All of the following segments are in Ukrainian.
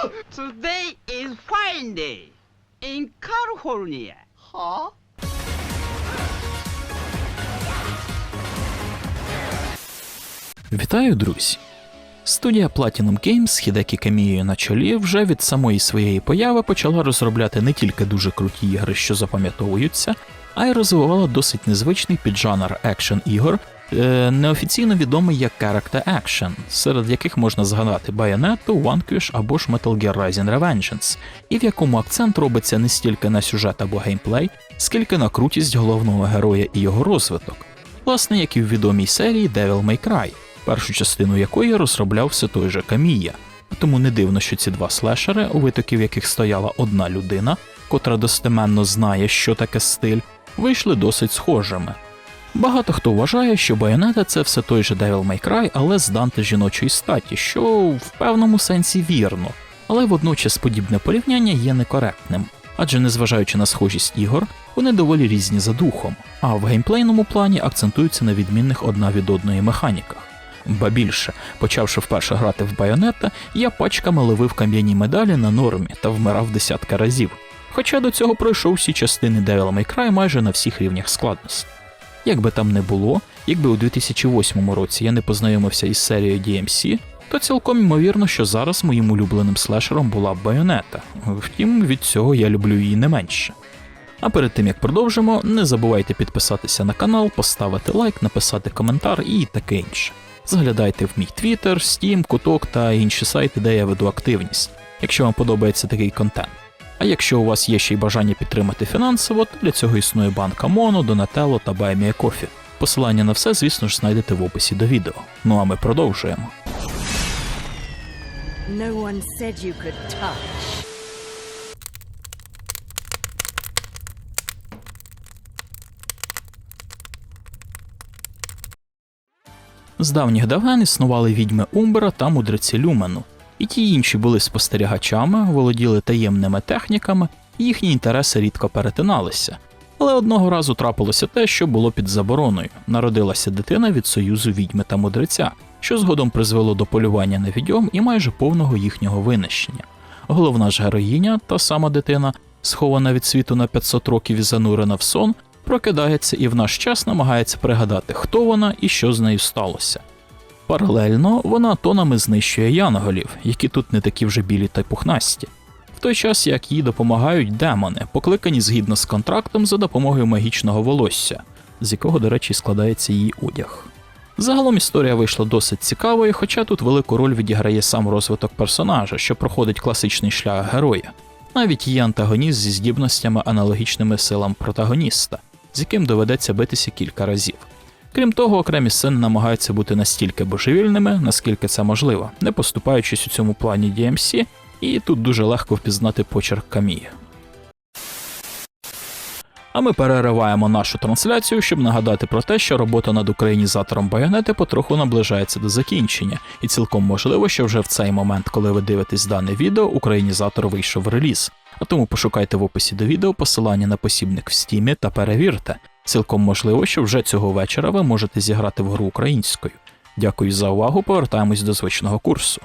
Today is fine day in California. Huh? Вітаю, друзі! Студія Platinum Games з Хідекі Камією на чолі вже від самої своєї появи почала розробляти не тільки дуже круті ігри, що запам'ятовуються, а й розвивала досить незвичний піджанр екшен ігор, неофіційно відомий як Character Action, серед яких можна згадати Bayonetta, Vanquish або ж Metal Gear Rising Revengeance, і в якому акцент робиться не стільки на сюжет або геймплей, скільки на крутість головного героя і його розвиток, власне, як і в відомій серії Devil May Cry, першу частину якої розробляв все той же Камія. Тому не дивно, що ці два слешери, у витоків яких стояла одна людина, котра достеменно знає, що таке стиль, вийшли досить схожими. Багато хто вважає, що Bayonetta – це все той же Devil May Cry, але з Данте жіночої статі, що в певному сенсі вірно, але водночас подібне порівняння є некоректним, адже незважаючи на схожість ігор, вони доволі різні за духом, а в геймплейному плані акцентуються на відмінних одна від одної механіках. Ба більше, почавши вперше грати в Байонетта, я пачками ловив кам'яні медалі на нормі та вмирав десятка разів. Хоча до цього пройшов всі частини Devil May Cry майже на всіх рівнях складності. Як би там не було, якби у 2008 році я не познайомився із серією DMC, то цілком ймовірно, що зараз моїм улюбленим слешером була б Байонета. Втім, від цього я люблю її не менше. А перед тим як продовжимо, не забувайте підписатися на канал, поставити лайк, написати коментар і таке інше. Заглядайте в мій Twitter, Steam, Куток та інші сайти, де я веду активність, якщо вам подобається такий контент. А якщо у вас є ще й бажання підтримати фінансово, то для цього існує банка Mono, Donatello та BuyMeACoffee. Посилання на все, звісно ж, знайдете в описі до відео. Ну а ми продовжуємо. No one said you could touch. З давніх давен існували відьми Умбера та мудреці Люмену, і ті інші були спостерігачами, володіли таємними техніками, і їхні інтереси рідко перетиналися. Але одного разу трапилося те, що було під забороною. Народилася дитина від союзу відьми та мудреця, що згодом призвело до полювання на відьом і майже повного їхнього винищення. Головна ж героїня, та сама дитина, схована від світу на 500 років і занурена в сон, прокидається і в наш час намагається пригадати, хто вона і що з нею сталося. Паралельно вона тонами знищує янголів, які тут не такі вже білі та пухнасті, в той час як їй допомагають демони, покликані згідно з контрактом за допомогою магічного волосся, з якого, до речі, складається її одяг. Загалом історія вийшла досить цікавою, хоча тут велику роль відіграє сам розвиток персонажа, що проходить класичний шлях героя. Навіть є антагоніст зі здібностями аналогічними силам протагоніста, з яким доведеться битися кілька разів. Крім того, окремі сцени намагаються бути настільки божевільними, наскільки це можливо, не поступаючись у цьому плані DMC, і тут дуже легко впізнати почерк Камії. А ми перериваємо нашу трансляцію, щоб нагадати про те, що робота над українізатором байонети потроху наближається до закінчення, і цілком можливо, що вже в цей момент, коли ви дивитесь дане відео, українізатор вийшов в реліз. А тому пошукайте в описі до відео посилання на посібник в стімі та перевірте. Цілком можливо, що вже цього вечора ви можете зіграти в гру українською. Дякую за увагу. Повертаємось до звичного курсу.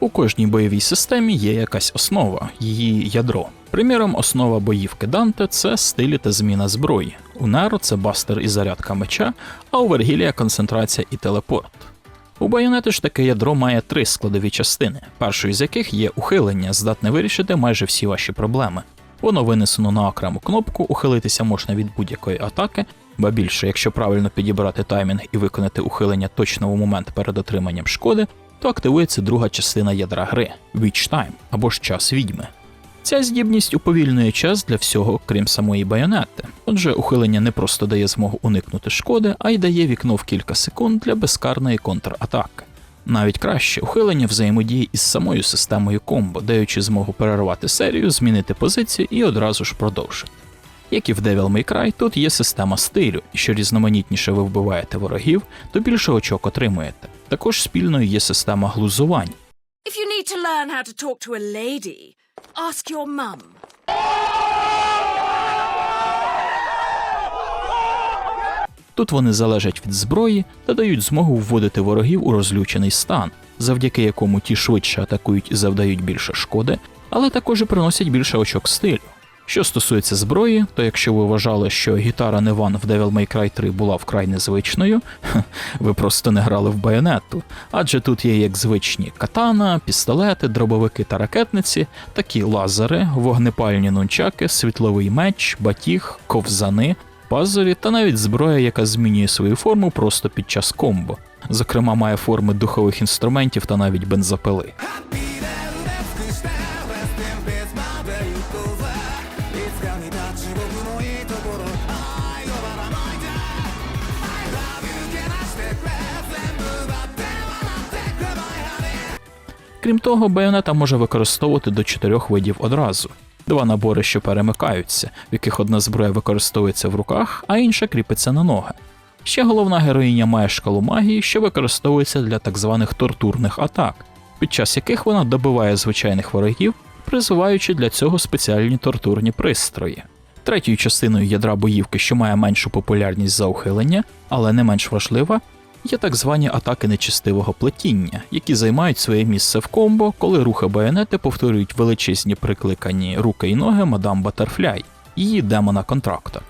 У кожній бойовій системі є якась основа, її ядро. Приміром, основа боївки Данте це стилі та зміна зброї. У Неро це бастер і зарядка меча, а у Вергілія концентрація і телепорт. У байонети ж таке ядро має три складові частини, першою з яких є ухилення, здатне вирішити майже всі ваші проблеми. Воно винесено на окрему кнопку, ухилитися можна від будь-якої атаки, ба більше, якщо правильно підібрати таймінг і виконати ухилення точно у момент перед отриманням шкоди, то активується друга частина ядра гри Witch Time або ж час відьми. Ця здібність уповільнює час для всього, крім самої байонети. Отже, ухилення не просто дає змогу уникнути шкоди, а й дає вікно в кілька секунд для безкарної контратаки. Навіть краще ухилення взаємодії із самою системою комбо, даючи змогу перервати серію, змінити позицію і одразу ж продовжити. Як і в Devil May Cry, тут є система стилю, що різноманітніше ви вбиваєте ворогів, то більше очок отримуєте. Також спільною є система глузувань. If you need to learn how to talk to a lady, ask your mum. Тут вони залежать від зброї та дають змогу вводити ворогів у розлючений стан, завдяки якому ті швидше атакують і завдають більше шкоди, але також і приносять більше очок стилю. Що стосується зброї, то якщо ви вважали, що гітара Неван в Devil May Cry 3 була вкрай незвичною, ви просто не грали в байонету, адже тут є як звичні катана, пістолети, дробовики та ракетниці, такі лазери, вогнепальні нунчаки, світловий меч, батіг, ковзани, пазурі та навіть зброя, яка змінює свою форму просто під час комбо. Зокрема, має форми духових інструментів та навіть бензопили. Крім того, байонета може використовувати до чотирьох видів одразу. Два набори, що перемикаються, в яких одна зброя використовується в руках, а інша кріпиться на ноги. Ще головна героїня має шкалу магії, що використовується для так званих тортурних атак, під час яких вона добиває звичайних ворогів, призиваючи для цього спеціальні тортурні пристрої. Третьою частиною ядра боївки, що має меншу популярність за ухилення, але не менш важлива, є так звані атаки нечистивого плетіння, які займають своє місце в комбо, коли рухи байонети повторюють величезні прикликані руки і ноги мадам Батерфляй, її демона контрактор.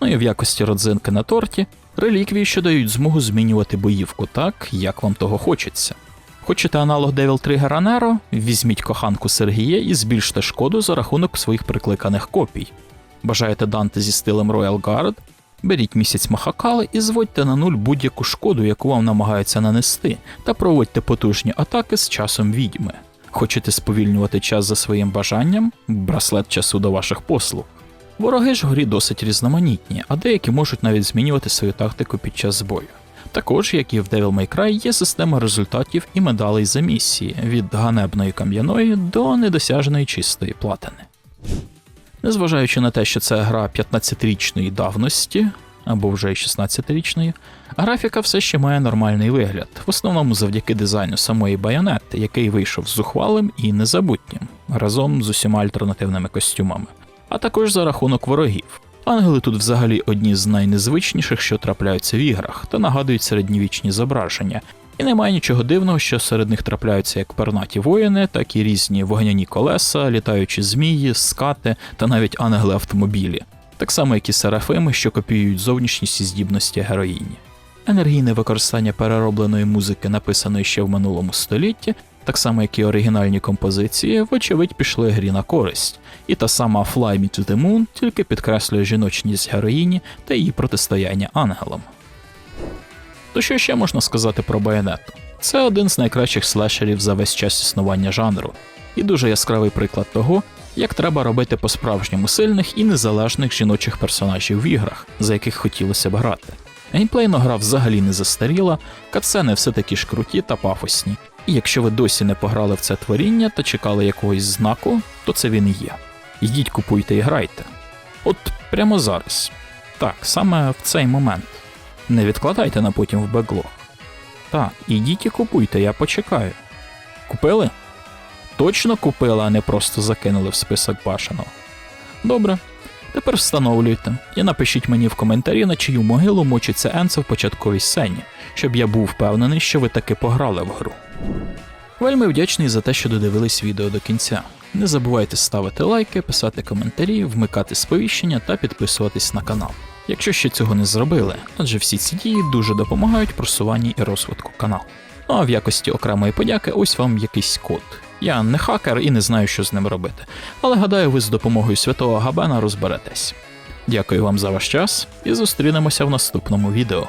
Ну і в якості родзинки на торті реліквії, що дають змогу змінювати боївку так, як вам того хочеться. Хочете аналог Devil Trigger Anero? Візьміть коханку Сергія і збільште шкоду за рахунок своїх прикликаних копій. Бажаєте Данте зі стилем Royal Guard? Беріть місяць Махакали і зводьте на нуль будь-яку шкоду, яку вам намагаються нанести, та проводьте потужні атаки з часом відьми. Хочете сповільнювати час за своїм бажанням? Браслет часу до ваших послуг. Вороги ж в грі досить різноманітні, а деякі можуть навіть змінювати свою тактику під час бою. Також, як і в Devil May Cry, є система результатів і медалей за місії від ганебної кам'яної до недосяжної чистої платини. Незважаючи на те, що це гра 15-річної давності, або вже й 16-річної, графіка все ще має нормальний вигляд, в основному завдяки дизайну самої байонети, який вийшов зухвалим і незабутнім, разом з усіма альтернативними костюмами, а також за рахунок ворогів. Ангели тут взагалі одні з найнезвичніших, що трапляються в іграх, та нагадують середньовічні зображення. І немає нічого дивного, що серед них трапляються як пернаті воїни, так і різні вогняні колеса, літаючі змії, скати та навіть ангели автомобілі, так само як і серафими, що копіюють зовнішність і здібності героїні. Енергійне використання переробленої музики, написаної ще в минулому столітті, так само як і оригінальні композиції, вочевидь пішли грі на користь, і та сама Fly Me to the Moon тільки підкреслює жіночність героїні та її протистояння ангелам. То що ще можна сказати про Байонету? Це один з найкращих слешерів за весь час існування жанру, і дуже яскравий приклад того, як треба робити по-справжньому сильних і незалежних жіночих персонажів в іграх, за яких хотілося б грати. Геймплейно гра взагалі не застаріла, катсцени все такі ж круті та пафосні. І якщо ви досі не пограли в це творіння та чекали якогось знаку, то це він і є. Йдіть, купуйте і грайте. От прямо зараз. Так, саме в цей момент. Не відкладайте на потім в беклог. Так, ідіть і купуйте, я почекаю. Купили? Точно купили, а не просто закинули в список башеного. Добре. Тепер встановлюйте і напишіть мені в коментарі, на чию могилу мочиться Енце в початковій сцені, щоб я був впевнений, що ви таки пограли в гру. Вельми вдячний за те, що додивились відео до кінця. Не забувайте ставити лайки, писати коментарі, вмикати сповіщення та підписуватись на канал. Якщо ще цього не зробили, адже всі ці дії дуже допомагають просуванні і розвитку каналу. Ну а в якості окремої подяки ось вам якийсь код. Я не хакер і не знаю, що з ним робити, але гадаю, ви з допомогою святого Габена розберетесь. Дякую вам за ваш час і зустрінемося в наступному відео.